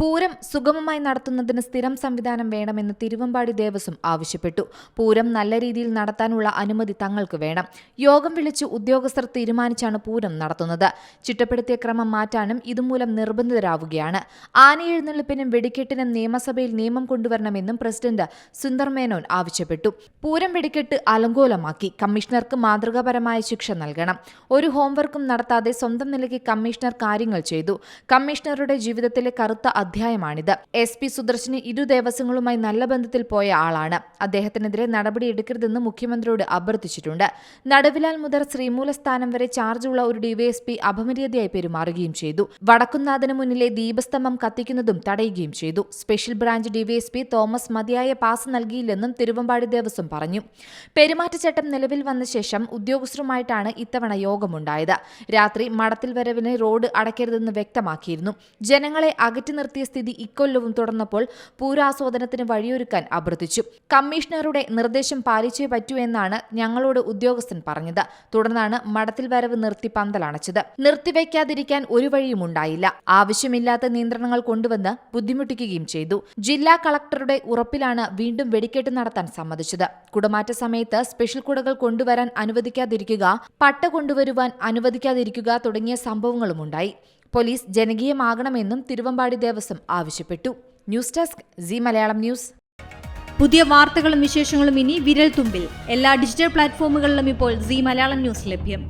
പൂരം സുഗമമായി നടത്തുന്നതിന് സ്ഥിരം സംവിധാനം വേണമെന്ന് തിരുവമ്പാടി ദേവസ്വം ആവശ്യപ്പെട്ടു. പൂരം നല്ല രീതിയിൽ നടത്താനുള്ള അനുമതി തങ്ങൾക്ക് വേണം. യോഗം വിളിച്ച് ഉദ്യോഗസ്ഥർ തീരുമാനിച്ചാണ് പൂരം നടത്തുന്നത്. ചിട്ടപ്പെടുത്തിയ ക്രമം മാറ്റാനും ഇതുമൂലം നിർബന്ധിതരാവുകയാണ്. ആനയെഴുന്നള്ളിപ്പിനും വെടിക്കെട്ടിനും നിയമസഭയിൽ നിയമം കൊണ്ടുവരണമെന്നും പ്രസിഡന്റ് സുന്ദർ മേനോൻ ആവശ്യപ്പെട്ടു. പൂരം വെടിക്കെട്ട് അലങ്കോലമാക്കി. കമ്മീഷണർക്ക് മാതൃകാപരമായ ശിക്ഷ നൽകണം. ഒരു ഹോംവർക്കും നടത്താതെ സ്വന്തം നിലയ്ക്ക് കമ്മീഷണർ കാര്യങ്ങൾ ചെയ്തു. കമ്മീഷണറുടെ ജീവിതത്തിലെ കറുത്ത അധ്യായമാണിത്. എസ് പി സുദർശന് ഇരു ദേവസ്വങ്ങളുമായി നല്ല ബന്ധത്തിൽ പോയ ആളാണ്. അദ്ദേഹത്തിനെതിരെ നടപടിയെടുക്കരുതെന്ന് മുഖ്യമന്ത്രിയോട് അഭ്യർത്ഥിച്ചിട്ടുണ്ട്. നടുവിലാൽ മുതൽ ശ്രീമൂലസ്ഥാനം വരെ ചാർജുള്ള ഒരു ഡിവൈഎസ്പി അപമര്യാദയായി പെരുമാറുകയും ചെയ്തു. വടക്കുന്നാഥന് മുന്നിലെ ദീപസ്തംഭം കത്തിക്കുന്നതും തടയുകയും ചെയ്തു. സ്പെഷ്യൽ ബ്രാഞ്ച് ഡിവൈഎസ്പി തോമസ് മതിയായ പാസ് നൽകിയില്ലെന്നും തിരുവമ്പാടി ദേവസ്വം പറഞ്ഞു. പെരുമാറ്റച്ചട്ടം നിലവിൽ വന്ന ശേഷം ഉദ്യോഗസ്ഥരുമായിട്ടാണ് ഇത്തവണ യോഗമുണ്ടായത്. രാത്രി മടത്തിൽ വരവിന് റോഡ് അടയ്ക്കരുതെന്ന് വ്യക്തമാക്കിയിരുന്നു. ജനങ്ങളെ അകറ്റി നിർത്തിയ സ്ഥിതി ഇക്കൊല്ലവും തുടർന്നപ്പോൾ പൂരാസ്വാദനത്തിന് വഴിയൊരുക്കാൻ അഭ്യർത്ഥിച്ചു കമ്മീഷണറുടെ നിർദ്ദേശം പാലിച്ചേ പറ്റൂ എന്നാണ് ഞങ്ങളോട് ഉദ്യോഗസ്ഥൻ പറഞ്ഞത്. തുടർന്നാണ് മടത്തിൽ വരവ് നിർത്തി പന്തലണച്ചത് നിർത്തിവെക്കാതിരിക്കാൻ ഒരു വഴിയും ഉണ്ടായില്ല. ആവശ്യമില്ലാത്ത നിയന്ത്രണങ്ങൾ കൊണ്ടുവന്ന് ബുദ്ധിമുട്ടിക്കുകയും ചെയ്തു. ജില്ലാ കളക്ടറുടെ ഉറപ്പിലാണ് വീണ്ടും വെടിക്കെട്ട് നടത്താൻ സമ്മതിച്ചത്. കുടമാറ്റ സമയത്ത് സ്പെഷ്യൽ കുടകൾ കൊണ്ടുവരാൻ അനുവദിക്കാതിരിക്കുക പട്ട കൊണ്ടുവരുവാൻ അനുവദിക്കാതിരിക്കുക തുടങ്ങിയ സംഭവങ്ങളുമുണ്ടായി. പോലീസ് ജനകീയമാകണമെന്നും തിരുവമ്പാടി ദേവസ്വം ആവശ്യപ്പെട്ടു. News desk C Malayalam news. പുതിയ വാർത്തകളും വിശേഷങ്ങളും ഇനി വിരൽ തുമ്പിൽ എല്ലാ ഡിജിറ്റൽ പ്ലാറ്റ്ഫോമുകളിലും ഇപ്പോൾ സി മലയാളം ന്യൂസ് ലഭ്യം.